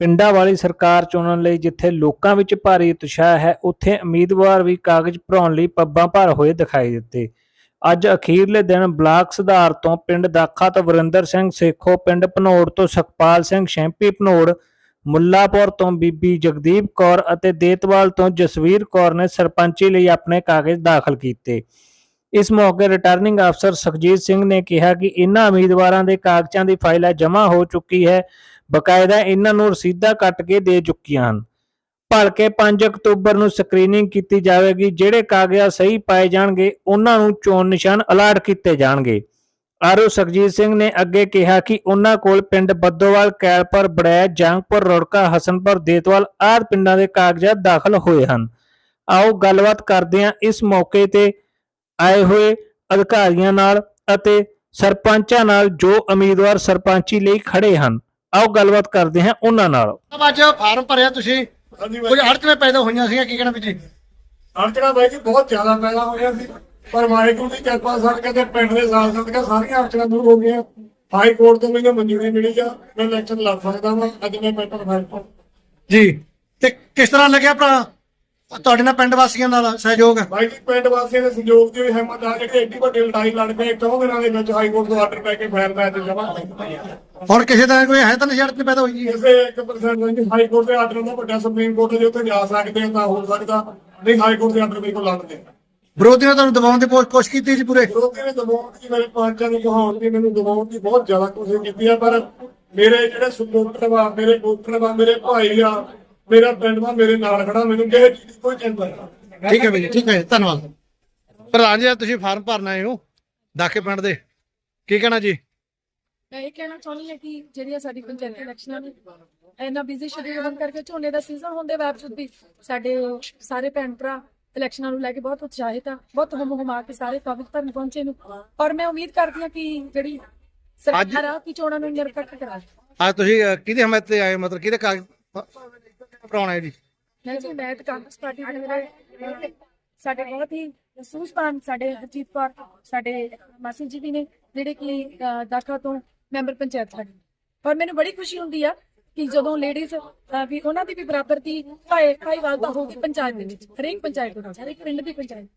ਪਿੰਡਾਂ ਵਾਲੀ ਸਰਕਾਰ ਚੁਣਨ ਲਈ ਜਿੱਥੇ ਲੋਕਾਂ ਵਿੱਚ ਭਾਰੀ ਉਤਸ਼ਾਹ ਹੈ, ਉੱਥੇ ਉਮੀਦਵਾਰ ਵੀ ਕਾਗਜ਼ ਭਰਾਉਣ ਲਈ ਪੱਬਾਂ ਭਰ ਹੋਏ ਦਿਖਾਈ ਦਿੱਤੇ। ਅੱਜ ਅਖੀਰਲੇ ਦਿਨ ਬਲਾਕ ਸੁਧਾਰ ਤੋਂ ਪਿੰਡ ਦਾਖਾ ਤੋਂ ਵਰਿੰਦਰ ਸਿੰਘ ਸੇਖੋ, ਪਿੰਡ ਭਨੋੜ ਤੋਂ ਸੁਖਪਾਲ ਸਿੰਘ, ਸ਼ੈਂਪੀ ਭਨੋੜ, ਮੁੱਲਾਪੁਰ ਤੋਂ ਬੀਬੀ ਜਗਦੀਪ ਕੌਰ ਅਤੇ ਦੇਤਵਾਲ ਤੋਂ ਜਸਵੀਰ ਕੌਰ ਨੇ ਸਰਪੰਚੀ ਲਈ ਆਪਣੇ ਕਾਗਜ਼ ਦਾਖਲ ਕੀਤੇ। ਇਸ ਮੌਕੇ ਰਿਟਰਨਿੰਗ ਅਫਸਰ ਸੁਖਜੀਤ ਸਿੰਘ ਨੇ ਕਿਹਾ ਕਿ ਇਨ੍ਹਾਂ ਉਮੀਦਵਾਰਾਂ ਦੇ ਕਾਗਜ਼ਾਂ ਦੀ ਫਾਈਲ ਜਮ੍ਹਾਂ ਹੋ ਚੁੱਕੀ ਹੈ। ਬਕਾਇਦਾ ਇਹਨਾਂ ਨੂੰ ਰਸੀਦਾਂ ਕੱਟ ਕੇ ਦੇ ਚੁੱਕੀਆਂ ਹਨ। ਭਲਕੇ 5 ਅਕਤੂਬਰ ਨੂੰ ਸਕਰੀਨਿੰਗ ਕੀਤੀ ਜਾਵੇਗੀ, ਜਿਹੜੇ ਕਾਗਜ਼ਾਤ ਸਹੀ ਪਾਏ ਜਾਣਗੇ, ਉਹਨਾਂ ਨੂੰ ਚੋਣ ਨਿਸ਼ਾਨ ਅਲਾਟ ਕੀਤੇ ਜਾਣਗੇ। ਆਰਓ ਸੁਖਜੀਤ ਸਿੰਘ ਨੇ ਅੱਗੇ ਕਿਹਾ ਕਿ ਉਹਨਾਂ ਕੋਲ ਪਿੰਡ ਬੱਦੋਵਾਲ, ਕੈਲਪੁਰ ਬੜੈ ਜੰਗਪੁਰ, ਰੋੜਕਾ, ਹਸਨਪੁਰ, ਦੇਤਵਾਲ ਆਦਿ ਪਿੰਡਾਂ ਦੇ ਕਾਗਜ਼ਾਤ ਦਾਖਲ ਹੋਏ ਹਨ। ਆਓ ਗੱਲਬਾਤ ਕਰਦੇ ਹਾਂ ਇਸ ਮੌਕੇ ਤੇ ਆਏ ਹੋਏ ਅਧਿਕਾਰੀਆਂ ਨਾਲ ਅਤੇ ਸਰਪੰਚਾਂ ਨਾਲ ਜੋ ਉਮੀਦਵਾਰ ਸਰਪੰਚੀ ਲਈ ਖੜੇ ਹਨ। ਆਓ ਗੱਲਬਾਤ ਕਰਦੇ ਹਾਂ ਉਹਨਾਂ ਨਾਲ। ਅੱਜ ਫਾਰਮ ਭਰਿਆ ਤੁਸੀਂ। ਹਾਂਜੀ ਕੁਝ ਅੜਚਨੇ ਪੈਦਾ ਹੋਈਆਂ ਸੀਗੀਆਂ ਕੀ ਕਹਿਣਾ ਵੀ ਜੀ? ਅੜਚਣਾ ਬਾਈ ਜੀ ਬਹੁਤ ਜ਼ਿਆਦਾ ਪੈਦਾ ਹੋਈਆਂ ਸੀ। ਪਰ ਵਾਹਿਗੁਰੂ ਦੀ ਕਿਰਪਾ ਸਦਕਾ ਤੇ ਪਿੰਡ ਦੇ ਸਾਥ ਸਦਕਾ ਸਾਰੀਆਂ ਅੜਚਣਾਂ ਦੂਰ ਹੋ ਗਈਆਂ। ਹਾਈ ਕੋਰਟ ਤੋਂ ਮੈਨੂੰ ਮਨਜ਼ੂਰੀ ਮਿਲੀ ਆ। ਮੈਂ ਇਲੈਕਸ਼ਨ ਲੜ ਸਕਦਾ ਹਾਂ ਅੱਜ ਮੈਂ ਪੇਪਰ ਫਾਈਲ ਕਰ ਜੀ। ਤੇ ਕਿਸ ਤਰ੍ਹਾਂ ਲੱਗਿਆ ਭਰਾ? ਤੁਹਾਡੇ ਨਾਲ ਪਿੰਡ ਵਾਸੀਆਂ ਨਾਲ ਸਹਿਯੋਗ ਬਾਈ ਜੀ ਪਿੰਡ ਵਾਸੀਆਂ ਦੇ ਸਹਿਯੋਗ ਦੀ ਹਿੰਮਤ ਆ ਜਿਹੜੀ ਏਡੀ ਵੱਡੀ ਲੜਾਈ ਲੜ ਪਏ ਚੌਂ ਦਿਨਾਂ ਦੇ ਵਿੱਚ ਹਾਈ ਕੋਰਟ ਤੋਂ ਆਰਡਰ ਪੈ ਕੇ ਫਾਈਲ ਮੈਂ ਤੇ ਜਮ੍ਹਾਂ ਹੁਣ ਕਿਸੇ ਤਰ੍ਹਾਂ ਕੋਈ ਹੈ ਤਾਂ ਨਹੀਂ ਅੜਚਨ ਪੈਦਾ ਹੋਈ ਜੀ? ਕਿਸੇ 1% ਨਹੀਂ ਹਾਈ ਕੋਰਟ ਦੇ ਆਰਡਰ ਦਾ ਵੱਡਾ ਸੁਪਰੀਮ ਕੋਰਟ ਦੇ ਉੱਤੇ ਜਾ ਸਕਦੇ ਆ ਤਾਂ ਹੋ ਸਕਦਾ ਨਹੀਂ ਹਾਈ ਕੋਰਟ ਦੇ ਆਰਡਰ ਬਿਲਕੁਲ ਲੜਦੇ ਵਿਰੋਧੀਆਂ ਨੇ ਤੁਹਾਨੂੰ ਦਬਾਉਣ ਦੀ ਕੋਸ਼- ਕੋਸ਼ਿਸ਼ ਕੀਤੀ ਜੀ ਪੂਰੇ? ਵਿਰੋਧੀ ਨੇ ਦਬਾਉਣ ਦੀ ਮੇਰੇ ਪੰਚਾਂ ਨੂੰ ਕਹਾਉਣ ਦੀ ਮੈਨੂੰ ਦਬਾਉਣ ਦੀ ਬਹੁਤ ਜ਼ਿਆਦਾ ਕੋਸ਼ਿਸ਼ ਕੀਤੀ ਆ ਪਰ ਮੇਰੇ ਜਿਹੜੇ ਸੁਪੋਰਟਰ ਵਾ ਮੇਰੇ ਗੋਤਰ ਵਾ ਮੇਰੇ ਭਾਈ ਆ ਮੇਰਾ ਪਿੰਡ ਵਾ ਮੇਰੇ ਨਾਲ ਖੜਾ ਮੈਨੂੰ ਕਿਸੇ ਚੀਜ਼ ਦੀ ਕੋਈ ਚਿੰਤਾ ਨਹੀਂ ਠੀਕ ਹੈ ਬਈ ਠੀਕ ਹੈ ਧੰਨਵਾਦ। ਪ੍ਰਧਾਨ ਜੀ ਤੁਸੀਂ ਫਾਰਮ ਭਰਨ ਆਏ ਹੋ ਦਾਖੇ ਪਿੰਡ ਦੇ। ਕੀ ਕਹਿਣਾ ਜੀ? ਮੈਂ ਇਹ ਕਹਿਣਾ ਚਾਹੁੰਦੀ ਹਾਂ ਕਿ ਜਿਹੜੀਆਂ ਸਾਡੀ ਪੰਚਾਇਤ ਇਲੈਕਸ਼ਨਾਂ ਨੇ ਇੰਨਾ ਬਿਜ਼ੀ ਸ਼ਡਿਊਲ ਹੋਣ ਕਰਕੇ ਝੋਨੇ ਦਾ ਸੀਜ਼ਨ ਹੋਣ ਦੇ ਬਾਵਜੂਦ ਵੀ ਸਾਡੇ ਸਾਰੇ ਭੈਣ ਭਰਾ ਇਲੈਕਸ਼ਨਾਂ ਨੂੰ ਲੈ ਕੇ ਬਹੁਤ ਉਤਸ਼ਾਹਿਤ ਆ ਬਹੁਤ ਹਮ ਹਮਾ ਕੇ ਸਾਰੇ ਕਾਬਿਲ ਧਰਨ ਪਹੁੰਚੇ ਨੂੰ। ਔਰ ਮੈਂ ਉਮੀਦ ਕਰਦੀ ਹਾਂ ਕਿ ਜਿਹੜੀ ਸਰਕਾਰ ਆ ਕਿ ਚੋਣਾਂ ਨੂੰ ਨਿਰਪੱਖ ਕਰਾ ਅੱਜ ਤੁਸੀਂ ਅਹ, ਕਿਹਦੀ ਹਮਾਇਤ ਤੇ ਆਏ ਹੋ? ਮਤਲਬ ਕਿਹਦੇ ਕਾਗਜ਼ ਭਰਾਉਣਾ ਹੈ ਜੀ। ਮੈਂ ਜੀ, ਮੈਂ ਤਾਂ ਕਾਂਗਰਸ ਪਾਰਟੀ ਦੇ ਮੇਰੇ ਸਾਡੇ ਬਹੁਤ ਹੀ ਸੂਝਵਾਨ ਸਾਡੇ ਹਰਜੀਤ ਕੌਰ, ਸਾਡੇ ਮਾਸੀ ਜੀ ਵੀ ਨੇ, ਜਿਹੜੇ ਕਿ ਦਾਖਾ ਤੋਂ ਮੈਂਬਰ ਪੰਚਾਇਤ ਹਨ ਪਰ ਮੈਨੂੰ ਬੜੀ ਖੁਸ਼ੀ ਹੁੰਦੀ ਆ ਕਿ ਜਦੋਂ ਲੇਡੀਜ਼ ਵੀ ਉਹਨਾਂ ਦੀ ਵੀ ਬਰਾਬਰ ਦੀ ਭਾਈ ਭਾਈਵਾਲਤਾ ਹੋਊਗੀ ਪੰਚਾਇਤ ਦੇ ਵਿੱਚ, ਹਰੇਕ ਪੰਚਾਇਤ ਦੇ ਵਿੱਚ, ਹਰੇਕ ਪਿੰਡ ਦੀ ਪੰਚਾਇਤ।